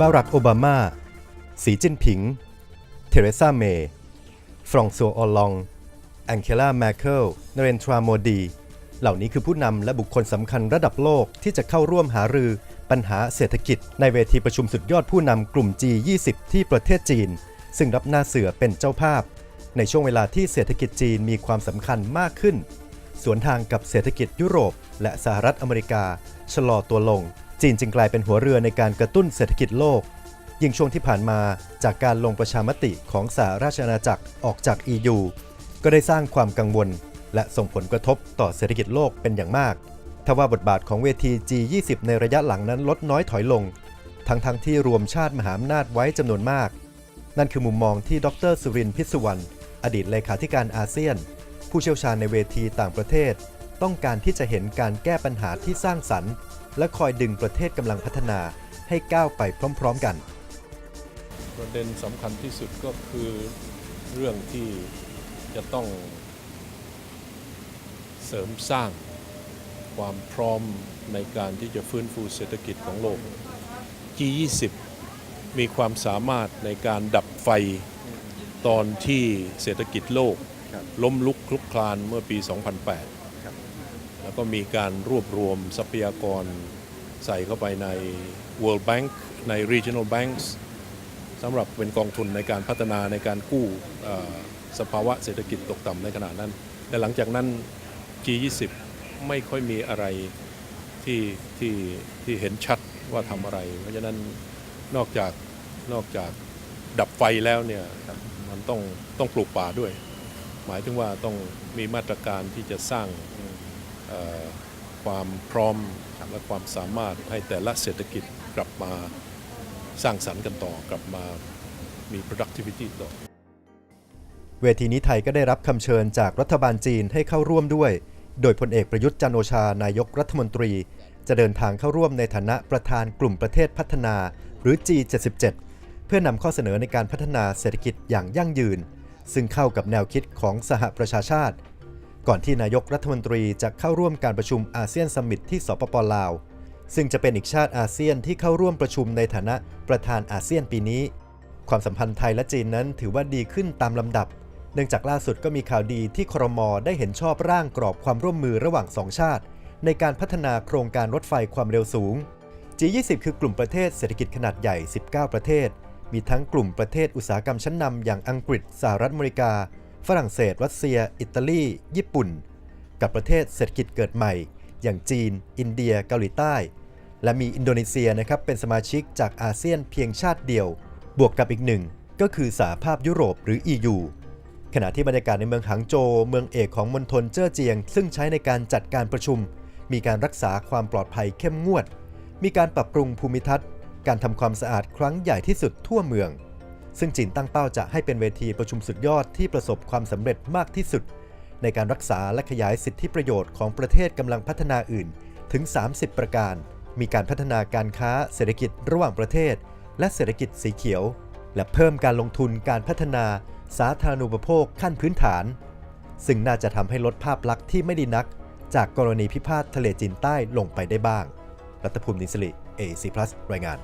บารักโอบามา สีจิ้นผิง เทเรซาเมย์ฟรองซัวออลอง แองเคลาแมคเคิลนเรนทราโมดี เหล่านี้คือผู้นำและบุคคลสำคัญระดับโลกที่จะเข้าร่วมหารือปัญหาเศรษฐกิจในเวทีประชุมสุดยอดผู้นำกลุ่ม G20 ที่ประเทศจีน ซึ่งรับหน้าเสือเป็นเจ้าภาพ ในช่วงเวลาที่เศรษฐกิจจีนมีความสำคัญมากขึ้น สวนทางกับเศรษฐกิจยุโรป และสหรัฐอเมริกา ชะลอตัวลง จีนจึงกลายเป็นหัวเรือในการกระตุ้นเศรษฐกิจโลก ยิ่งช่วงที่ผ่านมาจากการลงประชามติของสหราชอาณาจักรออกจาก EU ก็ได้สร้างความกังวล และส่งผลกระทบต่อเศรษฐกิจโลกเป็นอย่างมากทว่าบทบาทของเวที G20 ในระยะหลังนั้นลดน้อยถอยลง ทั้งๆทที่รวมชาติมหาอำนาจไว้จำนวนมาก นั่นคือมุมมองที่ดรสุรินทร์พิศวรรณอดีตเลขาธิการอาเซียน ผู้เชี่ยวชาญในเวทีต่างประเทศ ต้องการที่จะเห็นการแก้ปัญหาที่สร้างสรรค์ และคอยดึงประเทศกำลังพัฒนาให้ก้าวไปพร้อม ๆกัน ประเด็นสำคัญที่สุดก็คือเรื่องที่จะต้องเสริมสร้างความพร้อมในการที่จะฟื้นฟูเศรษฐกิจของโลก G20 มีความสามารถในการดับไฟตอนที่เศรษฐกิจโลก ล้มลุกคลุกคลานเมื่อปี 2008 แล้วก็มีการรวบรวมทรัพยากรใส่เข้าไปใน World Bank ใน Regional Banks สำหรับเป็นกองทุนในการพัฒนาในการกู้สภาวะเศรษฐกิจตกต่ำในขณะนั้น แต่หลังจากนั้น G20 ไม่ค่อยมีอะไรที่ที่ที่เห็นชัดว่าทำอะไร เพราะฉะนั้นนอกจากนอกจากดับไฟแล้วเนี่ยมันต้องต้องปลูกป่าด้วย หมายถึงว่าต้องมีมาตรการที่จะสร้าง ความพร้อมและความสามารถให้แต่ละเศรษฐกิจกลับมาสร้างสรรค์กันต่อกลับมามี productivity ต่อ เวทีนี้ไทยก็ได้รับคำเชิญจากรัฐบาลจีนให้เข้าร่วมด้วย โดยพลเอกประยุทธ์จันโอชานายกรัฐมนตรี จะเดินทางเข้าร่วมในฐานะประธานกลุ่มประเทศพัฒนา หรือ G77 เพื่อนำข้อเสนอในการพัฒนาเศรษฐกิจอย่างยั่งยืน ซึ่งเข้ากับแนวคิดของสหประชาชาติ ก่อนที่นายกรัฐมนตรีจะเข้าร่วมการประชุมอาเซียนซัมมิตที่สปปลาว ซึ่งจะเป็นอีกชาติอาเซียนที่เข้าร่วมประชุมในฐานะประธานอาเซียนปีนี้ ความสัมพันธ์ไทยและจีนนั้นถือว่าดีขึ้นตามลำดับ เนื่องจากล่าสุดก็มีข่าวดีที่ครมได้เห็นชอบร่างกรอบความร่วมมือระหว่างสองชาติ ในการพัฒนาโครงการรถไฟความเร็วสูง G20 คือกลุ่มประเทศเศรษฐกิจขนาดใหญ่ 19 ประเทศ มีทั้งกลุ่มประเทศอุตสาหกรรมชั้นนำอย่างอังกฤษ สหรัฐอเมริกา ฝรั่งเศส รัสเซีย อิตาลี ญี่ปุ่น กับประเทศเศรษฐกิจเกิดใหม่ อย่างจีน อินเดีย เกาหลีใต้ และมีอินโดนีเซียนะครับเป็นสมาชิกจากอาเซียนเพียงชาติเดียว บวกกับอีกหนึ่งก็คือสหภาพยุโรปหรือ EU ขณะที่บรรยากาศในเมืองหางโจวเมืองเอกของมณฑลเจ้อเจียง ซึ่งใช้ในการจัดการประชุม มีการรักษาความปลอดภัยเข้มงวด มีการปรับปรุงภูมิทัศน์ การทำความสะอาดครั้งใหญ่ที่สุดทั่วเมือง ซึ่งจีนตั้งเป้าจะให้เป็นเวทีประชุมสุดยอดที่ประสบความสำเร็จมากที่สุด ในการรักษาและขยายสิทธิประโยชน์ของประเทศกำลังพัฒนาอื่นถึง 30 ประการ มีการพัฒนาการค้าเศรษฐกิจระหว่างประเทศ และเศรษฐกิจสีเขียว และเพิ่มการลงทุนการพัฒนาสาธารณูปโภคขั้นพื้นฐาน ซึ่งน่าจะทำให้ลดภาพลักษณ์ที่ไม่ดีนัก จากกรณีพิพาททะเลจีนใต้ลงไปได้บ้าง รัตภูมินิสลิ AC รายงาน